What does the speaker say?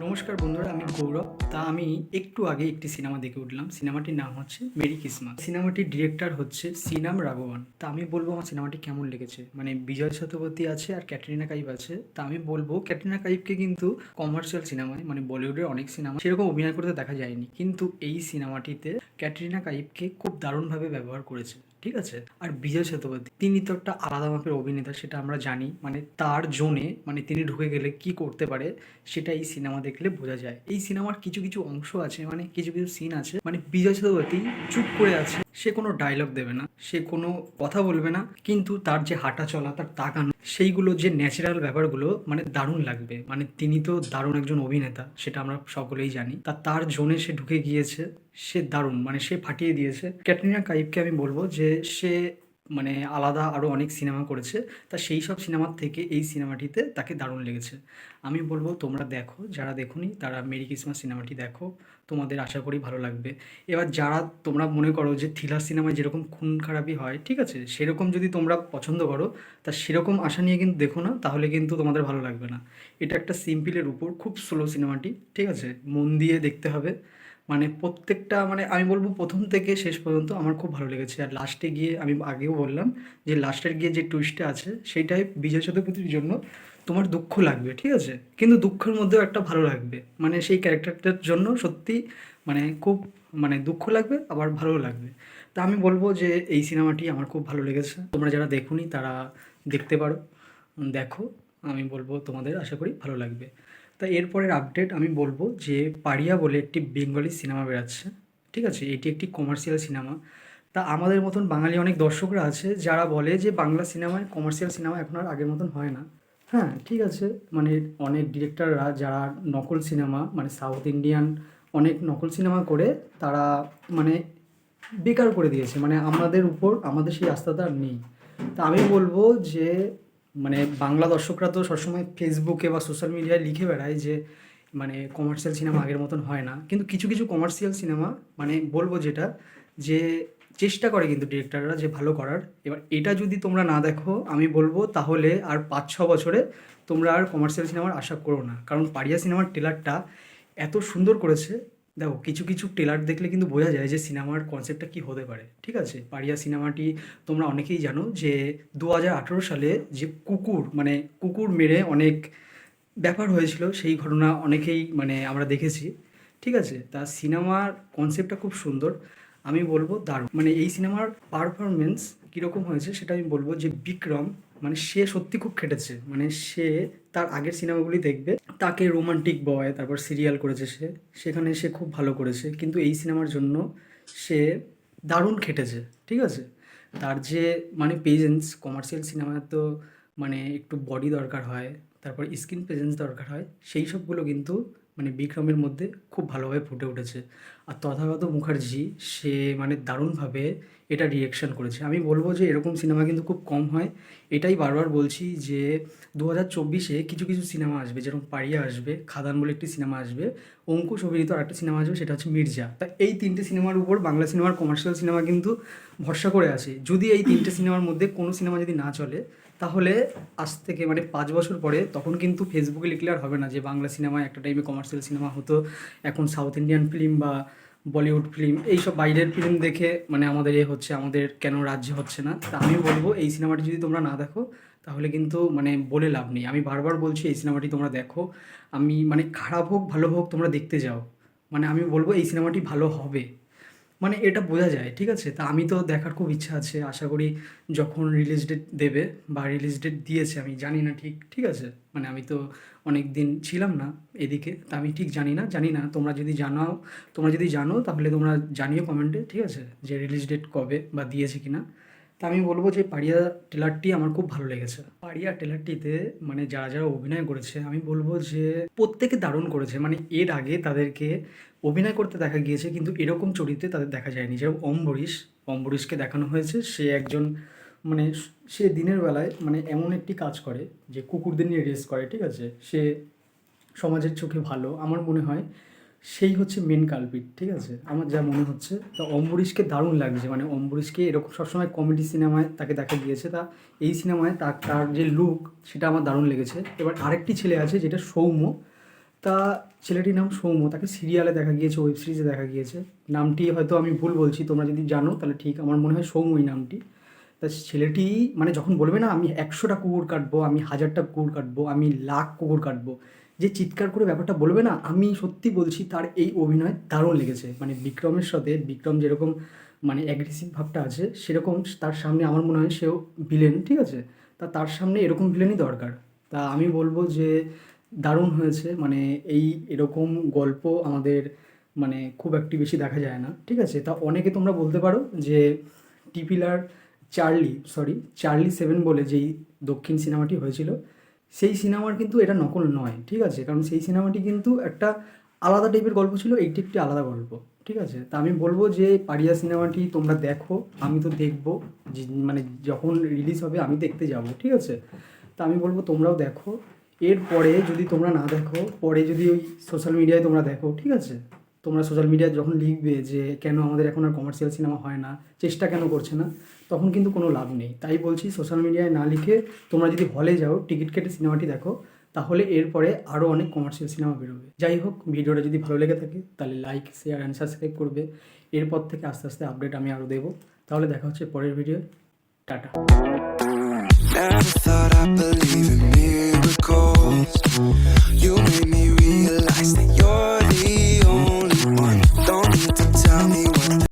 নমস্কার বন্ধুরা, আমি গৌরব। তা আমি একটু আগে একটি সিনেমা দেখে উঠলাম। সিনেমাটির নাম হচ্ছে মেরি কিসমাস সিনেমাটির ডিরেক্টর হচ্ছে সিনাম রাঘবান। তা আমি বলব আমার সিনেমাটি কেমন লেগেছে? মানে বিজয় শতপথী আছে আর ক্যাটরিনা কাইফ আছে। তা আমি বলব ক্যাটরিনা কাইফকে কিন্তু কমার্শিয়াল সিনেমায় মানে বলিউডের অনেক সিনেমা সেরকম অভিনয় করতে দেখা যায়নি। কিন্তু এই সিনেমাটিতে ক্যাটরিনা কাইফকে খুব দারুণভাবে ব্যবহার করেছে। ঠিক আছে? আর বিজয় সেতুপতি তিনি তো একটা আলাদা মাপের অভিনেতা, সেটা আমরা জানি। মানে তার জোনে মানে তিনি ঢুকে গেলে কি করতে পারে, সেটা এই সিনেমা দেখলে বোঝা যায়। এই সিনেমার কিছু কিছু অংশ আছে মানে কিছু কিছু সিন আছে। মানে বিজয় সেতুপতি চুপ করে আছে সে কোনো ডায়লগ দেবে না, সে কোনো কথা বলবে না, কিন্তু তার যে হাঁটা চলা, তার তাকানো, সেইগুলো যে ন্যাচারাল ব্যাপারগুলো মানে দারুণ লাগবে। মানে তিনি তো দারুণ একজন অভিনেতা, সেটা আমরা সকলেই জানি। তা তার জোনে সে ঢুকে গিয়েছে, সে দারুণ মানে সে ফাটিয়ে দিয়েছে। ক্যাটরিনা কাইফকে আমি বলব যে, সে মানে আলাদা আরও অনেক সিনেমা করেছে, তা সেই সব সিনেমার থেকে এই সিনেমাটিতে তাকে দারুণ লেগেছে। আমি বলব তোমরা দেখো, যারা দেখোনি তারা মেরি ক্রিসমাস সিনেমাটি দেখো, তোমাদের আশা করি ভালো লাগবে। এবার যারা তোমরা মনে করো যে থ্রিলার সিনেমায় যেরকম খুন খারাপই হয়, ঠিক আছে? সেরকম যদি তোমরা পছন্দ করো, তা সেরকম আশা নিয়ে কিন্তু দেখো না, তাহলে কিন্তু তোমাদের ভালো লাগবে না। এটা একটা সিম্পলের উপর, খুব স্লো সিনেমাটি, ঠিক আছে? মন দিয়ে দেখতে হবে। মানে প্রত্যেকটা মানে আমি বলব প্রথম থেকে শেষ পর্যন্ত আমার খুব ভালো লেগেছে। আর লাস্টে গিয়ে আমি আগেও বললাম যে লাস্টের গিয়ে যে টুইস্টটা আছে, সেইটাই বিজয় সেতুপতির জন্য তোমার দুঃখ লাগবে, ঠিক আছে? কিন্তু দুঃখের মধ্যেও একটা ভালো লাগবে। মানে সেই ক্যারেক্টারটার জন্য সত্যি মানে খুব মানে দুঃখ লাগবে, আবার ভালো লাগবে। তা আমি বলব যে, এই সিনেমাটি আমার খুব ভালো লেগেছে। তোমরা যারা দেখুনি তারা দেখতে পারো, দেখো, আমি বলব তোমাদের আশা করি ভালো লাগবে। তা এরপরের আপডেট আমি বলব যে পারিয়া বলে একটি বেঙ্গলি সিনেমা বেরাচ্ছে ঠিক আছে? এটি একটি কমার্শিয়াল সিনেমা তা আমাদের মতন বাঙালি অনেক দর্শকরা আছে যারা বলে যে বাংলা সিনেমায় কমার্শিয়াল সিনেমা এখন আর আগের মতন হয় না। হ্যাঁ ঠিক আছে? মানে অনেক ডিরেক্টররা যারা নকল সিনেমা মানে সাউথ ইন্ডিয়ান অনেক নকল সিনেমা করে, তারা মানে বেকার করে দিয়েছে। মানে আমাদের উপর, আমাদের সেই আস্থাটা নেই। তা আমি বলব যে মানে বাংলা দর্শকরা তো সবসময় ফেসবুকে বা সোশ্যাল মিডিয়ায় লিখে বেড়ায় যে মানে কমার্শিয়াল সিনেমা আগের মতন হয় না। কিন্তু কিছু কিছু কমার্শিয়াল সিনেমা মানে বলব যেটা, যে চেষ্টা করে কিন্তু ডিরেক্টররা যে ভালো করার। এবার এটা যদি তোমরা না দেখো, আমি বলব তাহলে আর পাঁচ ছ বছরে তোমরা আর কমার্শিয়াল সিনেমার আশা করো না। কারণ পারিয়া সিনেমার ট্রেলারটা এত সুন্দর করেছে দেখো, কিছু কিছু ট্রেলার দেখলে কিন্তু বোঝা যায় যে সিনেমার কনসেপ্টটা কী হতে পারে, ঠিক আছে? পারিয়া সিনেমাটি তোমরা অনেকেই জানো যে দু হাজার আঠেরো সালে যে কুকুর মানে কুকুর মেরে অনেক ব্যাপার হয়েছিল, সেই ঘটনা অনেকেই মানে আমরা দেখেছি, ঠিক আছে? তা সিনেমার কনসেপ্টটা খুব সুন্দর, আমি বলব দারুণ। মানে এই সিনেমার পারফরমেন্স কীরকম হয়েছে সেটা আমি বলব যে বিক্রম মানে সে সত্যি খুব খেটেছে। মানে সে তার আগের সিনেমাগুলি দেখবে, তাকে রোমান্টিক বয় তারপর সিরিয়াল করেছে সে, সেখানে সে খুব ভালো করেছে। কিন্তু এই সিনেমার জন্য সে দারুণ খেটেছে, ঠিক আছে? তার যে মানে পেজেন্স কমার্শিয়াল সিনেমায় তো মানে একটু বডি দরকার হয়, তারপর স্কিন প্রেজেন্স দরকার হয়, সেই সবগুলো কিন্তু মানে বিক্রমের মধ্যে খুব ভালোভাবে ফুটে উঠেছে। আর তথাগত মুখার্জি, সে মানে দারুণভাবে এটা রিয়েকশন করেছে। আমি বলব যে এরকম সিনেমা কিন্তু খুব কম হয়। এটাই বারবার বলছি যে দু হাজার চব্বিশে কিছু কিছু সিনেমা আসবে, যেরকম পারিয়া আসবে, খাদান বলে একটি সিনেমা আসবে, অঙ্কুশ অভিনীত আর একটা সিনেমা আসবে, সেটা হচ্ছে মির্জা। তা এই তিনটে সিনেমার উপর বাংলা সিনেমার কমার্শিয়াল সিনেমা কিন্তু ভরসা করে আছে। যদি এই তিনটে সিনেমার মধ্যে কোনো সিনেমা যদি না চলে, তাহলে আজ থেকে মানে পাঁচ বছর পরে তখন কিন্তু ফেসবুকে লিখলে আর হবে না যে বাংলা সিনেমায় একটা টাইমে কমার্শিয়াল সিনেমা হতো। এখন সাউথ ইন্ডিয়ান ফিল্ম বা বলিউড ফিল্ম, এইসব বাইরের ফিল্ম দেখে মানে আমাদের এ হচ্ছে, আমাদের কেন রাজ্য হচ্ছে না? তা আমি বলব, এই সিনেমাটি যদি তোমরা না দেখো, তাহলে কিন্তু মানে বলে লাভ নেই। আমি বারবার বলছি, এই সিনেমাটি তোমরা দেখো। আমি মানে খারাপ হোক, ভালো হোক, তোমরা দেখতে যাও। মানে আমি বলব, এই সিনেমাটি ভালো হবে। মানে এটা বোঝা যায়, ঠিক আছে? তা আমি তো দেখার খুব ইচ্ছা আছে, আশা করি যখন রিলিজ ডেট দেবে বা রিলিজ ডেট দিয়েছে, আমি জানি না ঠিক ঠিক আছে? মানে আমি তো অনেক দিন ছিলাম না এদিকে, তা আমি ঠিক জানি না জানি না। তোমরা যদি জানাও, তোমরা যদি জানো তাহলে তোমরা জানিও কমেন্টে ঠিক আছে? যে রিলিজ ডেট কবে বা দিয়েছে কি না তা আমি বলব যে পাড়িয়া টেলারটি আমার খুব ভালো লেগেছে। পাড়িয়া টেলারটিতে মানে যারা যারা অভিনয় করেছে, আমি বলব যে প্রত্যেকে দারুণ করেছে। মানে এর আগে তাদেরকে অভিনয় করতে দেখা গিয়েছে, কিন্তু এরকম চরিত্রে তাদের দেখা যায়নি। যেরকম অম্বরীশ অম্বরীশকে দেখানো হয়েছে। সে একজন মানে সে দিনের বেলায় মানে এমন একটি কাজ করে যে কুকুরদের নিয়ে রেস করে, ঠিক আছে? সে সমাজের চোখে ভালো। আমার মনে হয় সেই হচ্ছে মেন কালপিট ঠিক আছে? আমার যা মনে হচ্ছে, তা অম্বরীশকে দারুণ লাগছে। মানে অম্বরীশকে এরকম সবসময় কমেডি সিনেমায় তাকে দেখা গিয়েছে, তা এই সিনেমায় তার তার যে লুক সেটা আমার দারুণ লেগেছে। এবার আরেকটি ছেলে আছে, যেটা সৌম্য। তা ছেলেটির নাম সৌম্য, তাকে সিরিয়ালে দেখা গিয়েছে ওয়েব সিরিজে দেখা গিয়েছে। নামটি হয়তো আমি ভুল বলছি, তোমরা যদি জানো, তাহলে ঠিক, আমার মনে হয় সৌম্য এই নামটি। তা ছেলেটি মানে যখন বলবে না, আমি একশোটা কুকুর কাটবো, আমি হাজারটা কুকুর কাটবো, আমি লাখ কুকুর কাটবো যে চিৎকার করে ব্যাপারটা বলবে না, আমি সত্যি বলছি তার এই অভিনয় দারুণ লেগেছে। মানে বিক্রমের সাথে, বিক্রম যেরকম মানে অ্যাগ্রেসিভ ভাবটা আছে, সেরকম তার সামনে আমার মনে হয় সেও ভিলেন ঠিক আছে? তা তার সামনে এরকম ভিলেনই দরকার। তা আমি বলব যে দারুণ হয়েছে মানে এই এরকম গল্প আমাদের মানে খুব একটি বেশি দেখা যায় না, ঠিক আছে? তা অনেকে তোমরা বলতে পারো যে টিপিলার চার্লি সরি চার্লি সেভেন বলে যেই দক্ষিণ সিনেমাটি হয়েছিল সেই সিনেমার কিন্তু এটা নকল নয়, ঠিক আছে? কারণ সেই সিনেমাটি কিন্তু একটা আলাদা টাইপের গল্প ছিল, এইটি একটি আলাদা গল্প, ঠিক আছে? তা আমি বলব যে পারিয়া সিনেমাটি তোমরা দেখো, আমি তো দেখব মানে যখন রিলিজ হবে আমি দেখতে যাব, ঠিক আছে? তা আমি বলব তোমরাও দেখো। এরপরে যদি তোমরা না দেখো, পরে যদি ওই সোশ্যাল মিডিয়ায় তোমরা দেখো, ঠিক আছে? তোমরা সোশ্যাল মিডিয়ায় যখন লিখবে যে কেন আমাদের এখন আর কমার্শিয়াল সিনেমা হয় না, চেষ্টা কেন করছে না, তখন কিন্তু কোনো লাভ নেই। তাই বলছি সোশ্যাল মিডিয়ায় না লিখে তোমরা যদি হলে যাও টিকিট কেটে সিনেমাটি দেখো, তাহলে এরপরে আরও অনেক কমার্শিয়াল সিনেমা বেরোবে। যাই হোক ভিডিওটা যদি ভালো লেগে থাকে, তাহলে লাইক শেয়ার অ্যান্ড সাবস্ক্রাইব করবে। এরপর থেকে আস্তে আস্তে আপডেট আমি আরও দেবো। তাহলে দেখা হচ্ছে পরের ভিডিও টাটা। Never thought I'd believe in miracles. You made me